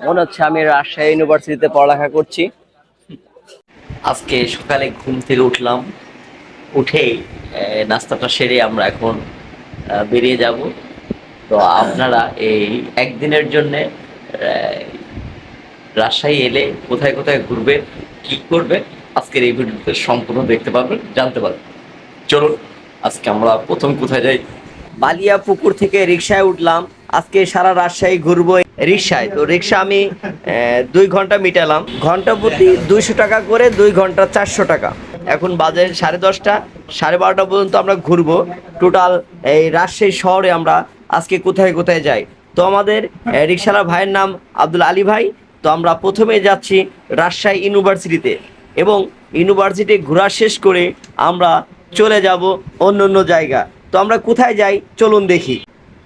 মনে হচ্ছে আমি রাজশাহী ইউনিভার্সিটিতে পড়ালেখা করছি। আজকে সকালে ঘুম থেকে উঠলাম। আহ, নাস্তাটা সেরে আমরা এখন বেরিয়ে যাব। তো আপনারা এই একদিনের জন্য রাজশাহী এলে কোথায় কোথায় ঘুরবে কি করবে আজকের এই ভিডিওতে সম্পূর্ণ দেখতে পারবেন জানতে পারবেন। চলুন আজকে আমরা প্রথম কোথায় যাই? বালিয়া পুকুর থেকে রিক্সায় উঠলাম। আজকে সারা রাজশাহী ঘুরবো রিক্সায়। তো রিক্সা আমি দুই ঘণ্টা মিটালাম। ঘণ্টা প্রতি দুইশো টাকা করে দুই ঘণ্টা চারশো টাকা। এখন বাজে সাড়ে দশটা সাড়ে বারোটা পর্যন্ত আমরা ঘুরবো। টোটাল এই রাজশাহী শহরে আমরা আজকে কোথায় কোথায় যাই? তো আমাদের আহ, রিক্সাওয়ালা ভাইয়ের নাম আব্দুল আলী ভাই। তো আমরা প্রথমে যাচ্ছি রাজশাহী ইউনিভার্সিটিতে। এবং ইউনিভার্সিটি ঘোরা শেষ করে আমরা চলে যাব অন্য অন্য জায়গা। তো আমরা কোথায় যাই? চলুন দেখি।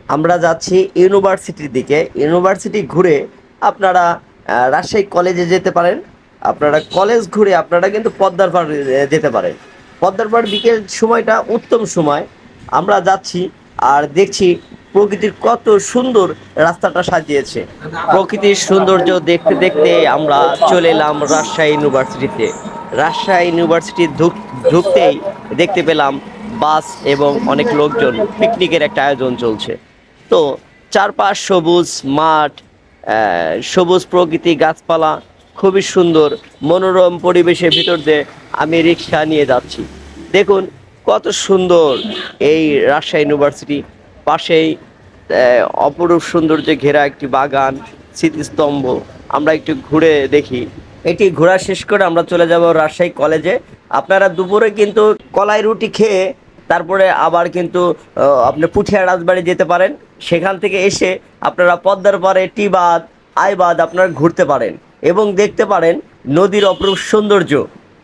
আমরা যাচ্ছি ইউনিভার্সিটির দিকে। ইউনিভার্সিটি ঘুরে আপনারা রাজশাহী কলেজে যেতে পারেন। আপনারা কলেজ ঘুরে আপনারা কিন্তু পদ্মার পাড় যেতে পারেন। পদ্মার পাড় বিকেল সময়টা উত্তম সময়। আমরা যাচ্ছি আর দেখছি প্রকৃতির কত সুন্দর রাস্তাটা সাজিয়েছে। প্রকৃতির সৌন্দর্য দেখতে দেখতে আমরা চলে এলাম রাজশাহী ইউনিভার্সিটিতে। রাজশাহী ইউনিভার্সিটি ঢুক- ঢুকতেই দেখতে পেলাম বাস এবং অনেক লোকজন, পিকনিকের একটা আয়োজন চলছে। তো চারপাশ সবুজ, মাঠ সবুজ প্রকৃতি, গাছপালা, খুবই সুন্দর, মনোরম পরিবেশের ভিতর দিয়ে আমি রিক্সা নিয়ে যাচ্ছি। দেখুন, কত সুন্দর এই রাজশাহী ইউনিভার্সিটি। পাশেই অপরূপ সৌন্দর্যে ঘেরা একটি বাগান, স্মৃতিস্তম্ভ। আমরা একটু ঘুরে দেখি। এটি ঘোরা শেষ করে আমরা চলে যাব রাজশাহী কলেজে। আপনারা দুপুরে কিন্তু কলাই রুটি খেয়ে তারপরে আবার কিন্তু আপনি পুঠিয়া রাজবাড়ি যেতে পারেন। সেখান থেকে এসে আপনারা পদ্মার পাড়ে টিবাদ আইবাদ আপনারা ঘুরতে পারেন এবং দেখতে পারেন নদীর অপরূপ সৌন্দর্য।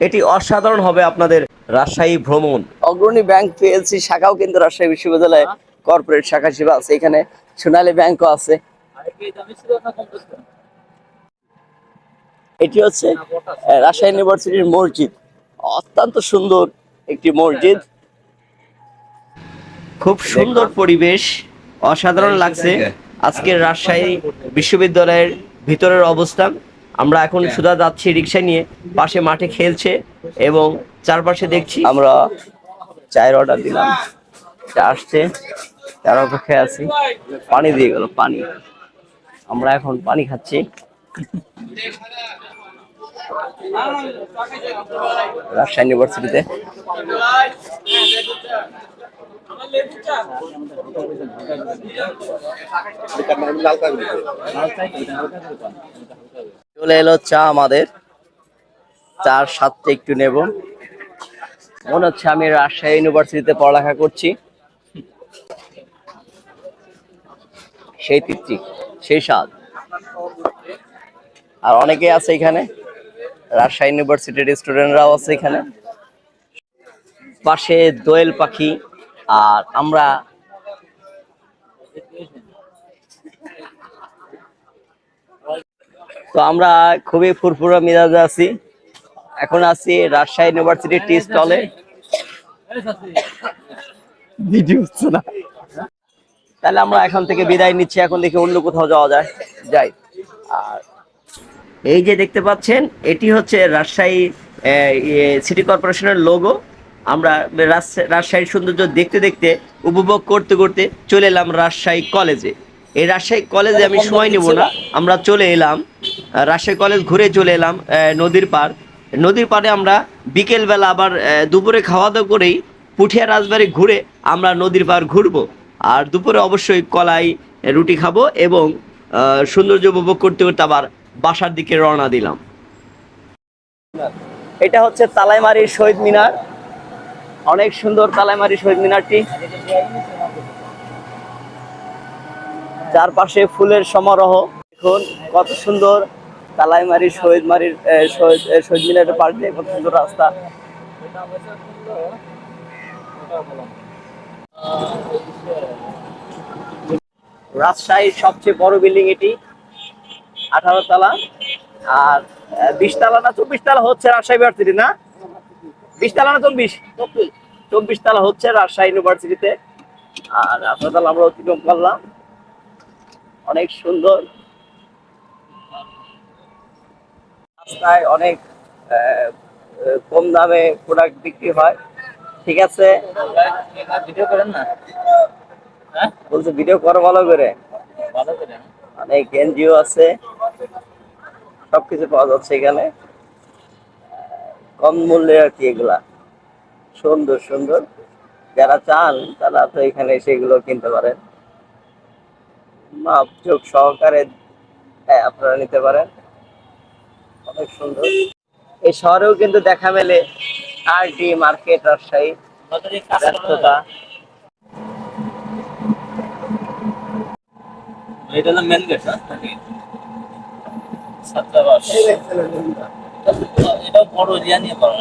এটি অসাধারণ হবে আপনাদের রাজশাহী ভ্রমণ। অগ্রণী ব্যাংক পিএলসি শাখাও কিন্তু রাজশাহী বিশ্ববিদ্যালয়ে কর্পোরেট শাখা হিসেবে আছে। এখানে সোনালী ব্যাংকও আছে। এটি হচ্ছে রাজশাহী ইউনিভার্সিটির মসজিদ। অত্যন্ত সুন্দর একটি মসজিদ। খুব সুন্দর পরিবেশ অসাধারণ লাগছে। আজকের রাজশাহী বিশ্ববিদ্যালয়ের ভিতরের অবস্থান। আমরা এখন সুদা যাচ্ছি রিক্সা নিয়ে পাশে মাঠে খেলছে এবং চারপাশে দেখছি আমরা চায়ের অর্ডার দিলাম। চা আসছে তার অপেক্ষায় আছি। পানি দিয়ে গেল পানি। আমরা এখন পানি খাচ্ছি। রাজশাহী ইউনিভার্সিটিতে চলে এলো চা আমাদের। চার সাতটা একটু নেব। মনে হচ্ছে আমি রাজশাহী ইউনিভার্সিটিতে পড়ালেখা করছি। সেই তৃপ্তি, সেই স্বাদ। আর অনেকে আছে এখানে, রাজশাহী ইউনিভার্সিটির স্টুডেন্টরাও আছে এখানে। পাশে দোয়েল পাখি। আর আমরা তো আমরা খুবই ফুরফুরা মেজাজে আছি। এখন আছি রাজশাহী ইউনিভার্সিটি টি স্টলে ভিডিও হচ্ছে না। তাহলে আমরা এখন থেকে বিদায় নিচ্ছি এখন দেখি অন্য কোথাও যাওয়া যায়। যাই। আর এই যে দেখতে পাচ্ছেন এটি হচ্ছে রাজশাহী সিটি কর্পোরেশনের লোগো আমরা রাজশাহীর সৌন্দর্য দেখতে দেখতে, উপভোগ করতে করতে চলে এলাম রাজশাহী কলেজে। এই রাজশাহী কলেজে আমি সময় নেব না। আমরা চলে এলাম রাজশাহী কলেজ ঘুরে চলে এলাম নদীর পার নদীর পাড়ে আমরা বিকেলবেলা আবার দুপুরে খাওয়া দাওয়া করেই পুঠিয়া রাজবাড়ি ঘুরে আমরা নদীর পার ঘুরবো। আর দুপুরে অবশ্যই কলাই, রুটি খাব এবং সৌন্দর্য উপভোগ করতে করতে আবার বাসার দিকে রওনা দিলাম। এটা হচ্ছে তালাইমারির শহীদ মিনার। অনেক সুন্দর তালাইমারি শহীদ মিনারটি। চারপাশে ফুলের সমারোহ। দেখুন, কত সুন্দর তালাইমারি শহীদ মারির শহীদ মিনারের পাশ দিয়ে কত সুন্দর রাস্তা। রাজশাহীর সবচেয়ে বড় বিল্ডিং এটি, আঠারো তালা। আর বিশ তালা না, চব্বিশ তালা হচ্ছে রাজশাহী ইউনিভার্সিটি না? বিশ তলা না চব্বিশ? চব্বিশ। তলা হচ্ছে রাজশাহী ইউনিভার্সিটিতে আর আঠারো তলা আমরা অতিক্রম করলাম। অনেক সুন্দর। রাস্তায় অনেক কম দামে প্রোডাক্ট বিক্রি হয়। ঠিক আছে? ভিডিও করেন না। হ্যাঁ? বলছে ভিডিও করো ভালো করে। ভালো করে। অনেক এনজিও আছে। সবকিছু পাওয়া যাচ্ছে এখানে। কম মূল্যে আর কি এগুলা। সুন্দর সুন্দর। যারা চান তারা তো এখানে সেগুলো কিনতে পারেন। মাপ চোখ সহকারে হ্যাঁ, আপনারা নিতে পারেন। অনেক সুন্দর। এই শহরেও কিন্তু দেখা মেলে আর ডি মার্কেট রাজশাহী। ব্যস্ততা। এটা মেন গেট না ছাত্রাবাস এটা বড় এরিয়া নিয়ে করা